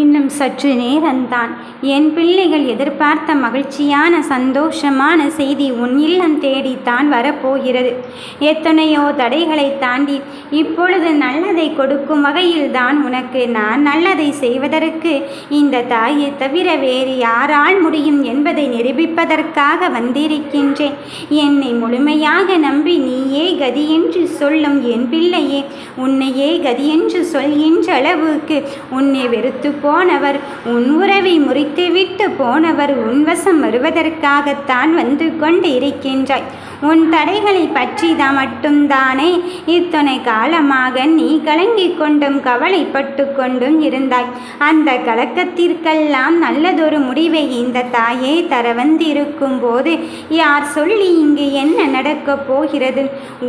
இன்னும் சற்று நேரம்தான். என் பிள்ளைகள் எதிர்பார்த்த மகிழ்ச்சியான சந்தோஷமான செய்தி உன் இல்லம் தேடித்தான் வரப்போகிறது. எத்தனையோ தடைகளை தாண்டி இப்பொழுது நல்லதை கொடுக்கும் வகையில்தான் உனக்கு நான் நல்லதை செய்வதற்கு இந்த தாயை தவிர வேறு யாரால் முடியும் என்பதை நிரூபிப்பதற்காக வந்திருக்கின்றேன். என்னை முழுமையாக நம்பி நீயே கதி என்று சொல்லும் என் பிள்ளையே உன்னையே கதி என்று சொல்கின்ற அளவுக்கு உன்னை வெறுத்து போனவர் உன் உறவை முறித்துவிட்டு போனவர் உன் வசம் வருவதற்காகத்தான் வந்து கொண்டு இருக்கின்றாய் உன் தடைகளை பற்றி தான் மட்டும்தானே? இத்தனை காலமாக நீ கலங்கிக் கொண்டும் கவலைப்பட்டு கொண்டும் இருந்தாய். அந்த கலக்கத்திற்கெல்லாம் நல்லதொரு முடிவை இந்த தாயே தர வந்திருக்கும் போது யார் சொல்லி இங்கு என்ன நடக்கப் போகிறது?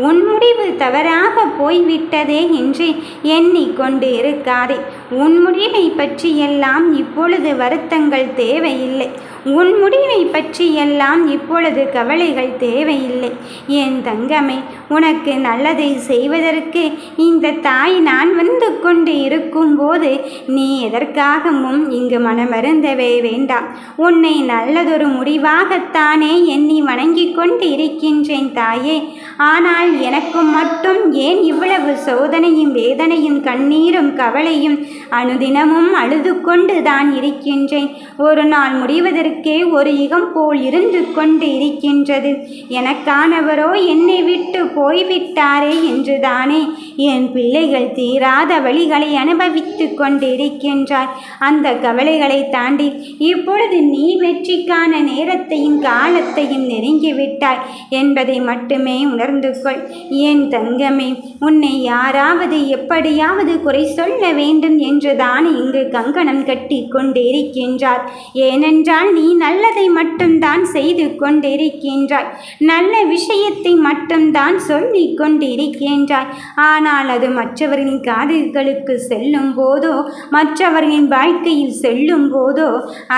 உன் முடிவு தவறாக போய்விட்டதே என்று எண்ணிக்கொண்டு இருக்காதே. உன் முடிவை பற்றியெல்லாம் இப்பொழுது வருத்தங்கள் தேவையில்லை. உன் முடிவை பற்றியெல்லாம் இப்பொழுது கவலைகள் தேவையில்லை. என் தங்கமே உனக்கு நல்லதை செய்வதற்கு இந்த தாய் நான் வந்து கொண்டு இருக்கும்போது நீ எதற்காகவும் இங்கு மனமருந்தவே வேண்டாம். உன்னை நல்லதொரு முடிவாகத்தானே எண்ணி வணங்கிக் கொண்டு இருக்கின்றேன் தாயே. ஆனால் எனக்கு மட்டும் ஏன் இவ்வளவு சோதனையும் வேதனையும் கண்ணீரும் கவலையும் அனுதினமும் அழுது கொண்டு தான் இருக்கின்றேன்? ஒரு நாள் முடிவதற்கு ஒரு யுகம் போல் இருந்து கொண்டு இருக்கின்றது. எனக்கானவரோ என்னை விட்டு போய்விட்டாரே என்றுதானே. என் பிள்ளைகள் தீராத வழிகளை அனுபவித்து கொண்டிருக்கின்றாய். அந்த கவலைகளை தாண்டி இப்பொழுது நீ வெற்றிக்கான நேரத்தையும் காலத்தையும் நெருங்கிவிட்டாய் என்பதை மட்டுமே உணர்ந்து கொள். என் தங்கமே உன்னை யாராவது எப்படியாவது குறை சொல்ல வேண்டும் என்றுதான் இங்கு கங்கணம் கட்டி கொண்டிருக்கின்றார். ஏனென்றால் நீ நீ நல்லதை மட்டும்தான் செய்து கொண்டிருக்கின்றாய். நல்ல விஷயத்தை மட்டும்தான் சொல்லிக் கொண்டிருக்கின்றாய். ஆனால் அது மற்றவர்களின் காதுகளுக்கு செல்லும் போதோ மற்றவர்களின் வாழ்க்கையில் செல்லும் போதோ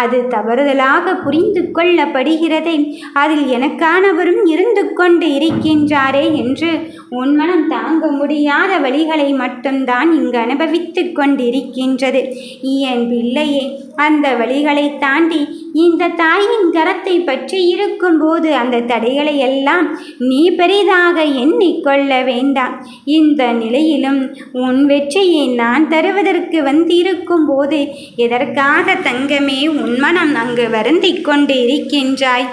அது தவறுதலாக புரிந்து கொள்ளப்படுகிறதே. அதில் எனக்கானவரும் இருந்து கொண்டு இருக்கின்றாரே என்று உன் மனம் தாங்க முடியாத வழிகளை மட்டும்தான் இங்கு அனுபவித்து கொண்டிருக்கின்றது. என் பிள்ளையே அந்த வழிகளை தாண்டி இந்த தாயின் கரத்தை பற்றி இருக்கும்போது அந்த தடைகளை எல்லாம் நீ பெரிதாக எண்ணிக்கொள்ள வேண்டாம். இந்த நிலையிலும் உன் வெற்றியை நான் தருவதற்கு வந்திருக்கும் போது எதற்காக தங்கமே உன் மனம் அங்கு வருந்திக் கொண்டு இருக்கின்றாய்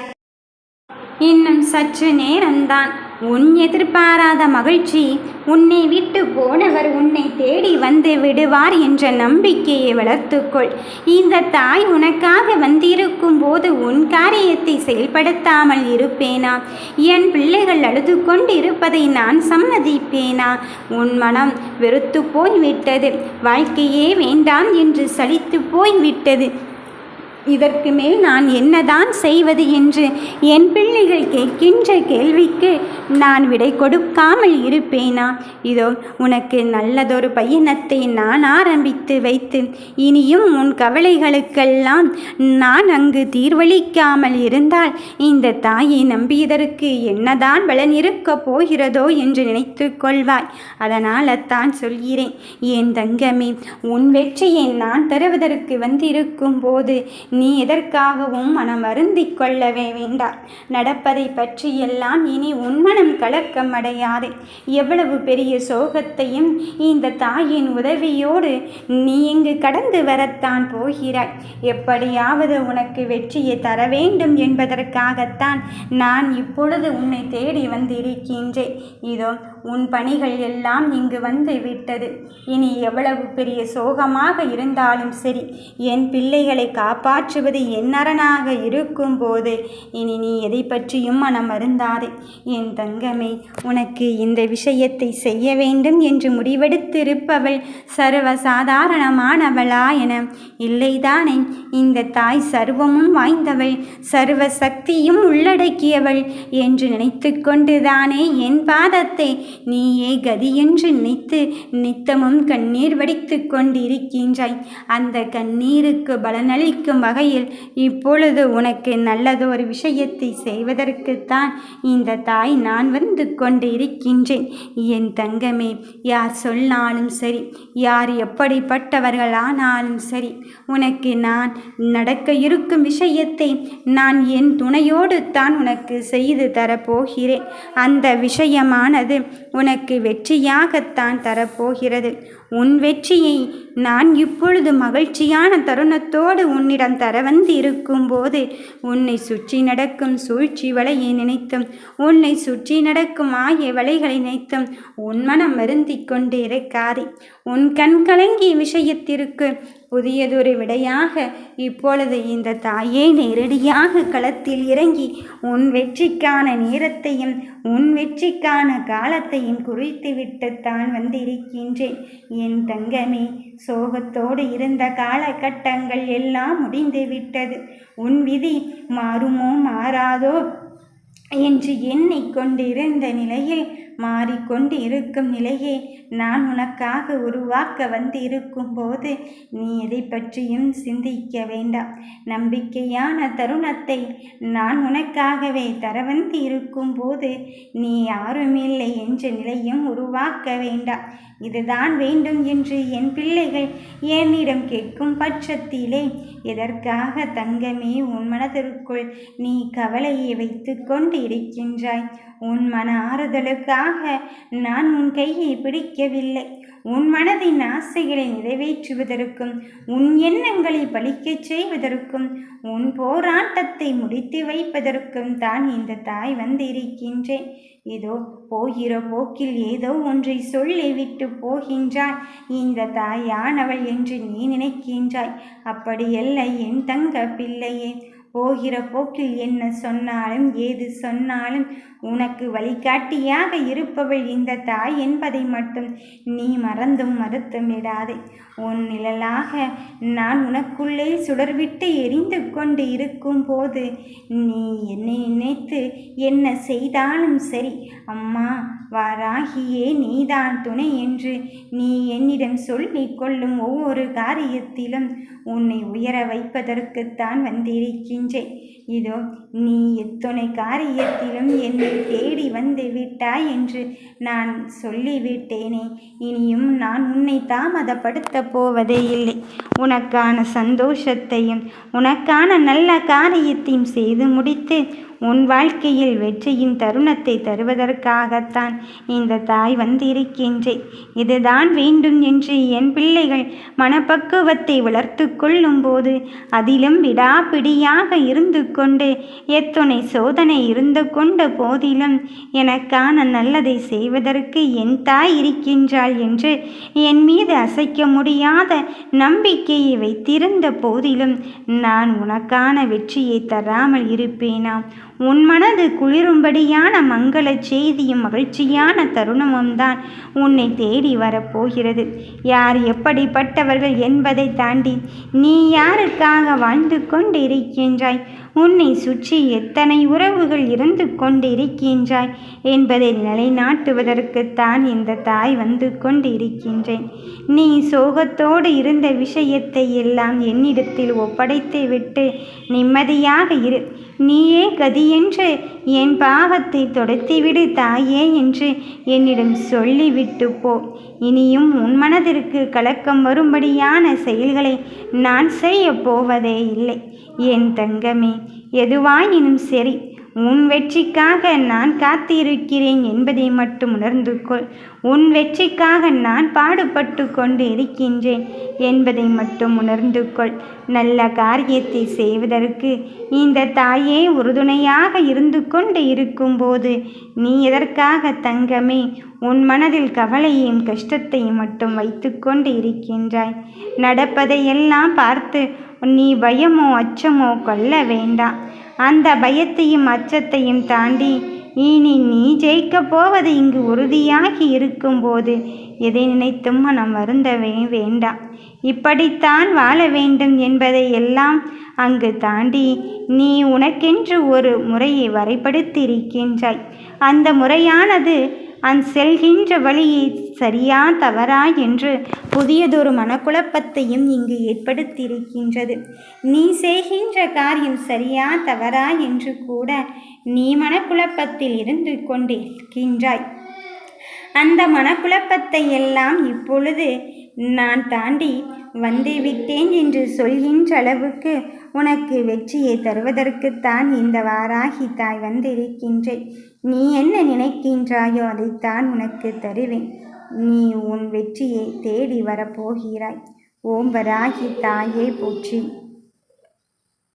இன்னும் சற்று நேரம்தான். உன் எதிர்பாராத மகிழ்ச்சி உன்னை விட்டு போனவர் உன்னை தேடி வந்து விடுவார் என்ற நம்பிக்கையை வளர்த்துக்கொள். இந்த தாய் உனக்காக வந்திருக்கும் போது உன் காரியத்தை செயல்படுத்தாமல் இருப்பேனா? என் பிள்ளைகள் அழுது கொண்டு இருப்பதை நான் சம்மதிப்பேனா? உன் மனம் வெறுத்து போய்விட்டது. வாழ்க்கையே வேண்டாம் என்று சலித்து போய்விட்டது. இதற்கு மேல் நான் என்னதான் செய்வது என்று என் பிள்ளைகள் கேட்கின்ற கேள்விக்கு நான் விடை கொடுக்காமல் இருப்பேனா? இதோ உனக்கு நல்லதொரு பயணத்தை நான் ஆரம்பித்து வைத்து இனியும் உன் கவலைகளுக்கெல்லாம் நான் அங்கு தீர்வளிக்காமல் இருந்தால் இந்த தாயை நம்பியதற்கு என்னதான் பலன் இருக்கப் போகிறதோ என்று நினைத்து கொள்வாய். அதனால் தான் சொல்கிறேன் என் தங்கமே உன் வெற்றியை நான் தருவதற்கு வந்திருக்கும் போது நீ எதற்காகவும் மனம் அருந்திக் கொள்ளவே வேண்டாம். நடப்பதை பற்றியெல்லாம் இனி உன் மனம் கலக்கம் அடையாதே எவ்வளவு பெரிய சோகத்தையும் இந்த தாயின் உதவியோடு நீ இங்கு கடந்து வரத்தான் போகிறாய். எப்படியாவது உனக்கு வெற்றியை தர வேண்டும் என்பதற்காகத்தான் நான் இப்பொழுது உன்னை தேடி வந்திருக்கின்றேன். இதோ உன் பணிகள் எல்லாம் இங்கு வந்து விட்டது. இனி எவ்வளவு பெரிய சோகமாக இருந்தாலும் சரி என் பிள்ளைகளை காப்பாற்றுவது என் அரணாக இருக்கும்போது இனி நீ எதை பற்றியும் மனம் அருந்தாதே என் தங்கமே உனக்கு இந்த விஷயத்தை செய்ய வேண்டும் என்று முடிவெடுத்திருப்பவள் சர்வ சாதாரணமானவளா என. இல்லைதானே இந்த தாய் சர்வமும் வாய்ந்தவள் சர்வ சக்தியும் உள்ளடக்கியவள் என்று நினைத்து கொண்டுதானே என் பாதத்தை. நீயே கதியென்று நினைத்து நித்தமும் கண்ணீர் வடித்து கொண்டிருக்கின்றாய். அந்த கண்ணீருக்கு பலனளிக்கும் வகையில் இப்பொழுது உனக்கு நல்லதொரு விஷயத்தை செய்வதற்குத்தான் இந்த தாய் நான் நான் வந்து கொண்டு இருக்கின்றேன் என் தங்கமே யார் சொன்னாலும் சரி யார் எப்படிப்பட்டவர்களானாலும் சரி உனக்கு நான் நடக்க இருக்கும் விஷயத்தை நான் என் துணையோடு தான் உனக்கு செய்து தரப்போகிறேன். அந்த விஷயமானது உனக்கு வெற்றியாகத்தான் தரப்போகிறது. உன் வெற்றியை நான் இப்பொழுது மகிழ்ச்சியான தருணத்தோடு உன்னிடம் தர வந்து இருக்கும்போது உன்னை சுற்றி நடக்கும் சூழ்ச்சி வலையை நினைத்தும் உன்னை சுற்றி நடக்கும் ஆய வலைகளை நினைத்தும் உன் மனம் வருந்திக் கொண்டு இருக்காதே. உன் கண் கலங்கி விஷயத்திற்கு புதியதொரு விடையாக இப்பொழுது இந்த தாயே நேரடியாக களத்தில் இறங்கி உன் வெற்றிக்கான நேரத்தையும் உன் வெற்றிக்கான காலத்தையும் குறித்துவிட்டு தான் வந்திருக்கின்றேன். என் தங்கமே சோகத்தோடு இருந்த காலகட்டங்கள் எல்லாம் முடிந்து விட்டது. உன் விதி மாறுமோ மாறாதோ? என்று எண்ணிக்கொண்டிருந்த நிலையில் மாறிக்கொண்டு இருக்கும் நிலையே நான் உனக்காக உருவாக்க வந்து இருக்கும்போது நீ எதை பற்றியும் சிந்திக்க வேண்டாம். நம்பிக்கையான தருணத்தை நான் உனக்காகவே தர வந்து இருக்கும்போது நீ யாருமில்லை என்ற நிலையும் உருவாக்க வேண்டாம். இதுதான் வேண்டும் என்று என் பிள்ளைகள் என்னிடம் கேட்கும் பட்சத்திலே எதற்காக தங்கமே உன் மனதிற்குள் நீ கவலையை வைத்து கொண்டு இருக்கின்றாய் உன் மன ஆறுதலுக்காக நான் உன் கையை பிடிக்கவில்லை. உன் மனதின் ஆசைகளை நிறைவேற்றுவதற்கும் உன் எண்ணங்களை பலிக்கச் செய்வதற்கும் உன் போராட்டத்தை முடித்து வைப்பதற்கும் தான் இந்த தாய் வந்திருக்கின்றேன். இதோ போகிற போக்கில் ஏதோ ஒன்றை சொல்லிவிட்டு போகின்றாய். இந்த தாயானவள் என்று நீ நினைக்கின்றாய். அப்படியல்ல என் தங்க பிள்ளையே போகிற போக்கில் என்ன சொன்னாலும் ஏது சொன்னாலும் உனக்கு வழிகாட்டியாக இருப்பவள் இந்த தாய் என்பதை மட்டும் நீ மறந்தும் மறுத்தும் விடாதே. உன் நிழலாக நான் உனக்குள்ளே சுடர்விட்டு எரிந்து கொண்டு இருக்கும் போது நீ என்னை நினைத்து என்ன செய்தாலும் சரி. அம்மா வாராகியே நீதான் துணை என்று நீ என்னிடம் சொல்லிக் கொள்ளும் ஒவ்வொரு காரியத்திலும் உன்னை உயர வைப்பதற்குத்தான் வந்திருக்கின்றேன் இதோ நீ எத்தனை காரியத்திலும் என்னை தேடி வந்து விட்டாய் என்று நான் சொல்லிவிட்டேனே. இனியும் நான் உன்னை தாமதப்படுத்தப் போவதே இல்லை. உனக்கான சந்தோஷத்தையும் உனக்கான நல்ல காரியத்தையும் செய்து முடித்து உன் வாழ்க்கையில் வெற்றியின் தருணத்தை தருவதற்காகத்தான் இந்த தாய் வந்திருக்கின்றேன் இதுதான் வேண்டும் என்று என் பிள்ளைகள் மனப்பக்குவத்தை வளர்த்து கொள்ளும் போது அதிலும் விடாப்பிடியாக இருந்து கொண்டு எத்துணை சோதனை இருந்து கொண்ட போதிலும் எனக்கான நல்லதை செய்வதற்கு என் தாய் இருக்கின்றாள் என்று என் மீது அசைக்க முடியாத நம்பிக்கையை வைத்திருந்த போதிலும் நான் உனக்கான வெற்றியை தராமல் இருப்பேனாம். உன் மனது குளிரும்படியான மங்கள செய்தியும் மகிழ்ச்சியான தருணமும் தான் உன்னை தேடி வரப்போகிறது. யார் எப்படிப்பட்டவர்கள் என்பதை தாண்டி நீ யாருக்காக வாழ்ந்து கொண்டிருக்கின்றாய்? உன்னை சுற்றி எத்தனை உறவுகள் இருந்து கொண்டிருக்கின்றாய்? என்பதை நிலைநாட்டுவதற்குத்தான் இந்த தாய் வந்து கொண்டிருக்கின்றேன். நீ சோகத்தோடு இருந்த விஷயத்தை எல்லாம் என்னிடத்தில் ஒப்படைத்து விட்டு நிம்மதியாக இரு. நீயே கதி என்று என் பாவத்தை தொடத்திவிடு தாயே என்று என்னிடம் சொல்லிவிட்டு போ. இனியும் உன் மனதிற்கு கலக்கம் வரும்படியான செயல்களை நான் செய்ய போவதே இல்லை. என் தங்கமே எதுவாயினும் சரி உன் வெற்றிக்காக நான் காத்திருக்கிறேன் என்பதை மட்டும் உணர்ந்து கொள். உன் வெற்றிக்காக நான் பாடுபட்டு கொண்டு இருக்கின்றேன் என்பதை மட்டும் உணர்ந்து கொள். நல்ல காரியத்தை செய்வதற்கு இந்த தாயே உறுதுணையாக இருந்து கொண்டு இருக்கும்போது நீ எதற்காக தங்கமே? உன் மனதில் கவலையையும் கஷ்டத்தையும் மட்டும் வைத்துக்கொண்டு இருக்கின்றாய். நடப்பதையெல்லாம் பார்த்து நீ பயமோ அச்சமோ கொள்ள வேண்டாம். அந்த பயத்தையும் அச்சத்தையும் தாண்டி இனி நீ ஜெயிக்கப் போவது இங்கு உறுதியாகி இருக்கும்போது எதை நினைத்தும் மனம் வருந்தவே வேண்டாம். இப்படித்தான் வாழ வேண்டும் என்பதை எல்லாம் அங்கு தாண்டி நீ உனக்கென்று ஒரு முறையை வரைபடுத்தியிருக்கின்றாய். அந்த முறையானது அந் செல்கின்ற வழி சரியா தவறா என்று புதியதொரு மனக்குழப்பத்தையும் இங்கு ஏற்படுத்தியிருக்கின்றது. நீ செய்கின்ற காரியம் சரியா தவறா என்று கூட நீ மனக்குழப்பத்தில் இருந்து கொண்டிருக்கின்றாய். அந்த மனக்குழப்பத்தை எல்லாம் இப்பொழுது நான் தாண்டி வந்துவிட்டேன் என்று சொல்கின்ற அளவுக்கு உனக்கு வெற்றியை தருவதற்குத்தான் இந்த வாராகி தாய் வந்திருக்கின்றேன் நீ என்ன நினைக்கின்றாயோ அதைத்தான் உனக்கு தருவேன். நீ உன் வெற்றியை தேடி வரப்போகிறாய். ஓம் வராகி தாயே போற்றி.